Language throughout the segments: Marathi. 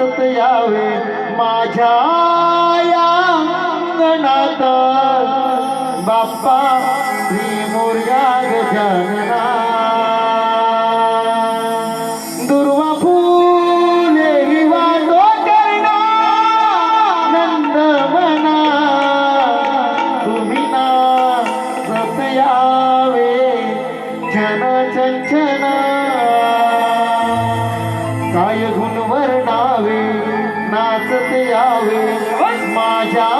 हसत यावे माझ्या या अंगणात. बाप्पा ही मुर्गा गजानना सत यावे जन चंचना. काय डावे नाचते यावे. माझ्या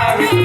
Bye.